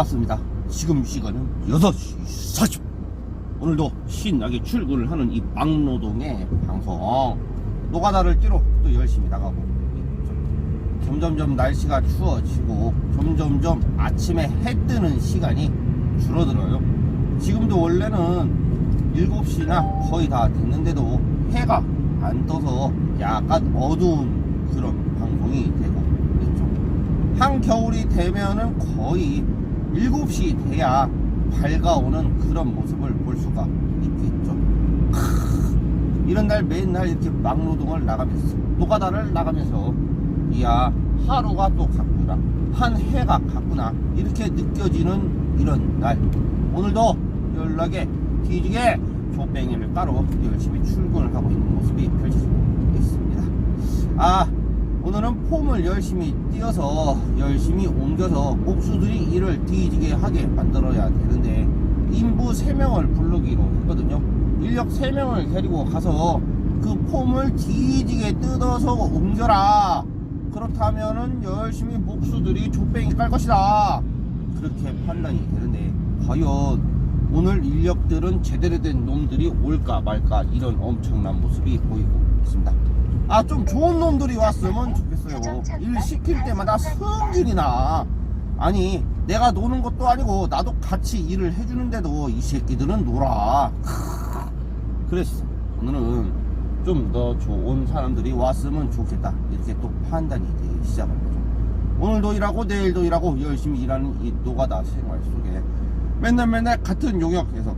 반갑습니다. 지금 시간은 6시 40분. 오늘도 신나게 출근을 하는 이 막노동의 방송. 노가다를 뛰러 또 열심히 나가고. 점점점 날씨가 추워지고 점점점 아침에 해 뜨는 시간이 줄어들어요. 지금도 원래는 7시나 거의 다 됐는데도 해가 안 떠서 약간 어두운 그런 방송이 되고 있죠. 한겨울이 되면은 거의 7시 돼야 밝아오는 그런 모습을 볼 수가 있겠죠. 크, 이런 날 맨날 이렇게 막노동을 나가면서 노가다를 나가면서 이야 하루가 또 갔구나 한 해가 갔구나 이렇게 느껴지는 이런 날 오늘도 연락에 뒤지게 조뱅이를 까러 열심히 출근을 하고 있는 모습이 펼쳐지고 있습니다. 아 오늘은 폼을 열심히 띄어서 열심히 옮겨서 목수들이 일을 뒤지게 하게 만들어야 되는데 인부 3명을 부르기로 했거든요. 인력 3명을 데리고 가서 그 폼을 뒤지게 뜯어서 옮겨라. 그렇다면은 열심히 목수들이 족뱅이 깔 것이다. 그렇게 판단이 되는데 과연 오늘 인력들은 제대로 된 놈들이 올까 말까 이런 엄청난 모습이 보이고 있습니다 아 좀 좋은 놈들이 왔으면 좋겠어요. 일 시킬 때마다 성질이 나. 아니 내가 노는 것도 아니고 나도 같이 일을 해주는데도 이 새끼들은 놀아. 그랬어. 오늘은 좀 더 좋은 사람들이 왔으면 좋겠다. 이렇게 또 판단이 시작을 하죠. 오늘도 일하고 내일도 일하고 열심히 일하는 이 노가다 생활 속에 맨날 맨날 같은 용역에서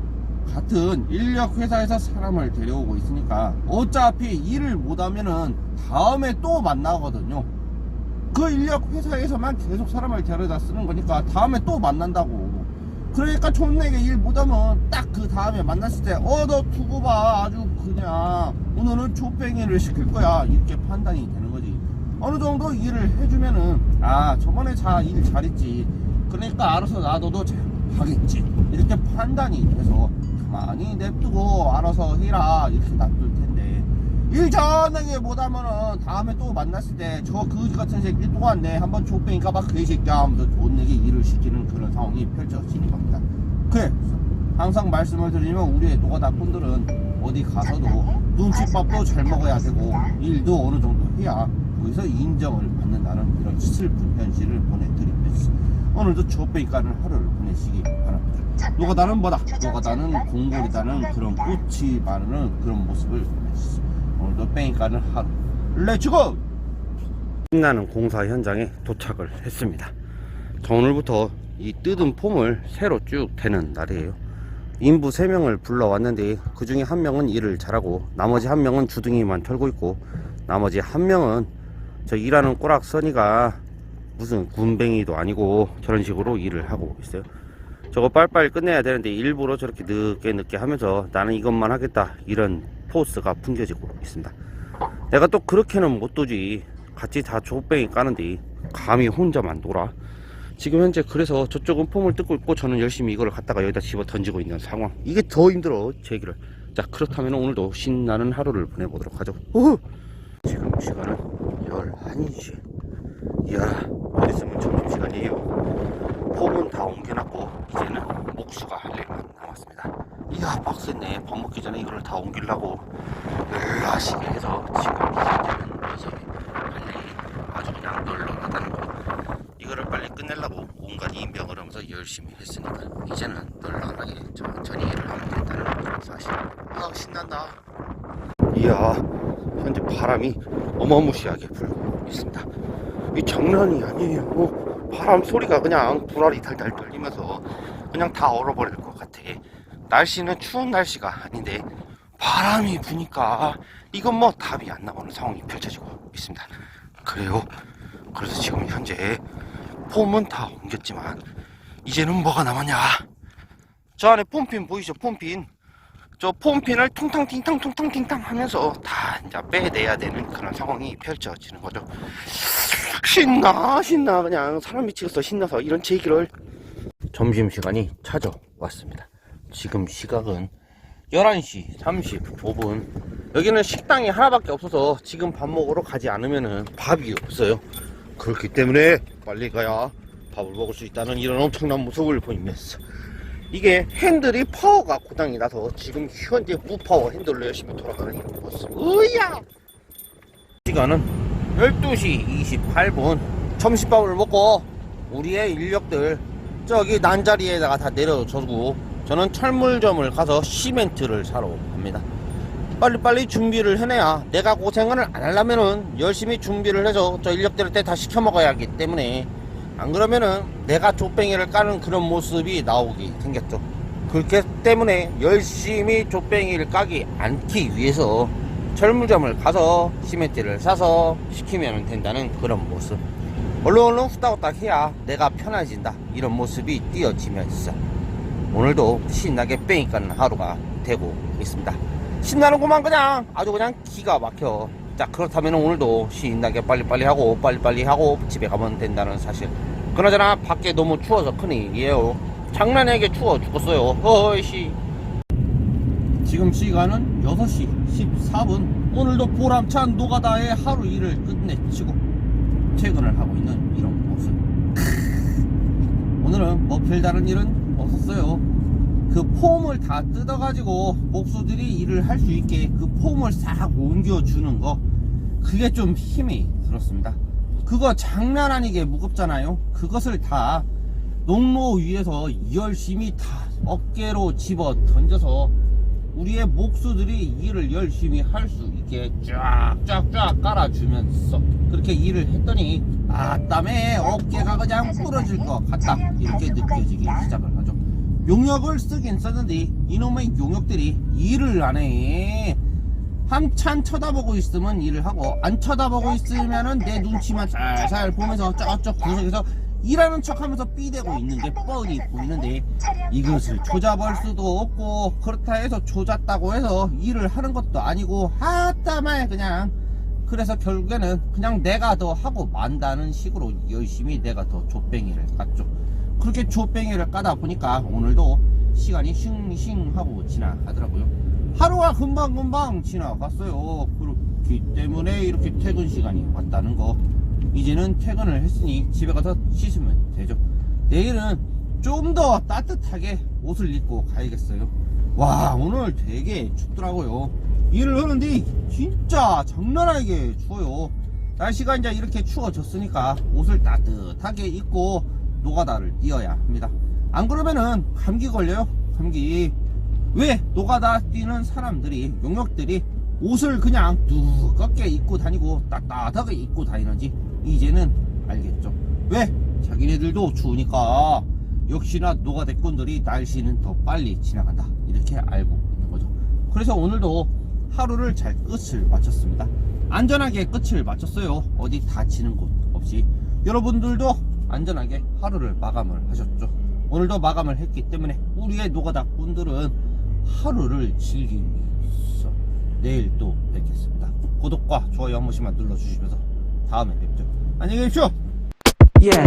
같은 인력 회사에서 사람을 데려오고 있으니까 어차피 일을 못하면은 다음에 또 만나거든요. 그 인력 회사에서만 계속 사람을 데려다 쓰는 거니까 다음에 또 만난다고. 그러니까 촌내게 일 못하면 딱 그 다음에 만났을 때 어 너 두고 봐 아주 그냥 오늘은 조뱅이를 시킬 거야 이렇게 판단이 되는 거지. 어느 정도 일을 해주면은 아 저번에 자 일 잘했지. 그러니까 알아서 놔둬도 잘 하겠지 이렇게 판단이 돼서 가만히 냅두고 알아서 해라. 이렇게 놔둘 텐데. 일 전에게 못하면은 다음에 또 만났을 때 저 그지 같은 새끼 또 왔네 한번 족뱅이가 막그 새끼야 하면서 존내게 일을 시키는 그런 상황이 펼쳐지는 겁니다. 그래 항상 말씀을 드리면 우리의 노가다 꾼들은 어디 가서도 눈칫밥도 잘 먹어야 되고 일도 어느 정도 해야 거기서 인정을 받는다는 이런 슬픈 현실을 보내드리면서 오늘도 족뱅이 까는 하루를 보내시기 바랍니다 노가다는 뭐다? 노가다는 공골이다는 그런 꽃이 마르는 그런 모습을 오늘도 뺑이 까는 하루 렛츠고! 신나는 공사 현장에 도착을 했습니다. 자, 오늘부터 이 뜯은 폼을 새로 쭉 대는 날이에요. 인부 3명을 불러왔는데 그 중에 한 명은 일을 잘하고 나머지 한 명은 주둥이만 털고 있고 나머지 한 명은 저 일하는 꼬락서니가 무슨 군뱅이도 아니고 저런 식으로 일을 하고 있어요 저거 빨리빨리 끝내야 되는데 일부러 저렇게 늦게 늦게 하면서 나는 이것만 하겠다 이런 포스가 풍겨지고 있습니다. 내가 또 그렇게는 못 두지. 같이 다 족뱅이 까는데 감히 혼자만 놀아? 지금 현재 그래서 저쪽은 폼을 뜯고 있고 저는 열심히 이거를 갖다가 여기다 집어 던지고 있는 상황. 이게 더 힘들어 제 길을 자 그렇다면 오늘도 신나는 하루를 보내보도록 하죠. 우후! 지금 시간은 11시 이야 곧 있으면 점심시간이에요 폼은 다 옮겨놨고 할 일만 남았습니다. 이야 빡셌네 밥 먹기 전에 이걸 다 옮기려고 열라시게 해서 지금 할 일이 아주 그냥 널널하다는 거. 이거를 빨리 끝내려고 온갖 인병을 하면서 열심히 했으니까 이제는 널널하게 천천히 일을 하면 된다는 그런 사실. 아 신난다. 이야 현재 바람이 어마무시하게 불고 있습니다. 이 장난이 아니에요. 뭐 바람 소리가 그냥 불알이 달달 떨리면서 그냥 다 얼어버릴 것 같아. 날씨는 추운 날씨가 아닌데 바람이 부니까 이건 뭐 답이 안 나오는 상황이 펼쳐지고 있습니다. 그래요? 그래서 지금 현재 폼은 다 옮겼지만 이제는 뭐가 남았냐? 저 안에 폼핀 보이죠? 폼핀. 저 폼핀을 퉁탕 팅탕 퉁탕 팅탕 하면서 다 이제 빼내야 되는 그런 상황이 펼쳐지는 거죠. 신나 신나. 그냥 사람 미치겠어. 신나서 이런 제기를 점심시간이 찾아왔습니다. 지금 시각은 11시 35분. 여기는 식당이 하나밖에 없어서 지금 밥 먹으러 가지 않으면 밥이 없어요. 그렇기 때문에 빨리 가야 밥을 먹을 수 있다는 이런 엄청난 모습을 보이면서 이게 핸들이 파워가 고장이 나서 지금 현재 무파워 핸들로 열심히 돌아가는 이런 모습. 으야! 시간은 12시 28분. 점심밥을 먹고 우리의 인력들 저기 난자리에다가 다 내려줘고 저는 철물점을 가서 시멘트를 사러 갑니다 빨리빨리 준비를 해내야 내가 고생을 안 하려면은 열심히 준비를 해서 저 인력들한테 다 시켜 먹어야 하기 때문에 안 그러면은 내가 족뱅이를 까는 그런 모습이 나오게 생겼죠. 그렇기 때문에 열심히 족뱅이를 까기 않기 위해서 철물점을 가서 시멘트를 사서 시키면 된다는 그런 모습. 얼른 후딱후딱 해야 내가 편해진다. 이런 모습이 띄어지면서 오늘도 신나게 뺑이 까는 하루가 되고 있습니다. 신나는구만 그냥 아주 그냥 기가 막혀. 자 그렇다면 오늘도 신나게 빨리빨리 하고 빨리빨리 하고 집에 가면 된다는 사실. 그나저나 밖에 너무 추워서 큰일이에요. 장난에게 추워 죽겠어요. 어이씨. 지금 시간은 6시 14분. 오늘도 보람찬 노가다의 하루 일을 끝내치고 퇴근을 하고 있는 이런 모습. 오늘은 뭐 별다른 일은 없었어요. 그 폼을 다 뜯어가지고 목수들이 일을 할 수 있게 그 폼을 싹 옮겨주는 거 그게 좀 힘이 들었습니다. 그거 장난 아니게 무겁잖아요. 그것을 다 농로 위에서 열심히 다 어깨로 집어 던져서 우리의 목수들이 일을 열심히 할 수 있게 쫙쫙쫙 깔아주면서 그렇게 일을 했더니 아땀에 어깨가 그냥 부러질 것 같다 이렇게 느껴지기 시작을 하죠. 용역을 쓰긴 썼는데 이놈의 용역들이 일을 안 해. 한참 쳐다보고 있으면 일을 하고 안 쳐다보고 있으면은 내 눈치만 살살 보면서 저쪽 구석에서 일하는 척하면서 삐대고 있는 게 뻔히 보이는데 이것을 조잡을 수도 없고 그렇다 해서 조잡다고 해서 일을 하는 것도 아니고 하다만 그냥. 그래서 결국에는 그냥 내가 더 하고 만다는 식으로 열심히 내가 더 조뱅이를 깠죠. 그렇게 조뱅이를 까다 보니까 오늘도 시간이 싱싱하고 지나가더라고요. 하루가 금방금방 지나갔어요. 그렇기 때문에 이렇게 퇴근 시간이 왔다는 거 이제는 퇴근을 했으니 집에 가서 씻으면 되죠. 내일은 좀 더 따뜻하게 옷을 입고 가야겠어요. 와 오늘 되게 춥더라고요. 일을 하는데 진짜 장난 아니게 추워요. 날씨가 이제 이렇게 추워졌으니까 옷을 따뜻하게 입고 노가다를 뛰어야 합니다. 안 그러면은 감기 걸려요? 감기. 왜 노가다 뛰는 사람들이 용역들이 옷을 그냥 두껍게 입고 다니고 따뜻하게 입고 다니는지 이제는 알겠죠. 왜? 자기네들도 추우니까. 역시나 노가대꾼들이 날씨는 더 빨리 지나간다. 이렇게 알고 있는 거죠. 그래서 오늘도 하루를 잘 끝을 마쳤습니다. 안전하게 끝을 마쳤어요. 어디 다치는 곳 없이. 여러분들도 안전하게 하루를 마감을 하셨죠. 오늘도 마감을 했기 때문에 우리의 노가다꾼들은 하루를 즐기면서 내일 또 뵙겠습니다. 구독과 좋아요 한 번씩만 눌러주시면서 다음에 뵙죠 안녕히 계십시오 Yeah.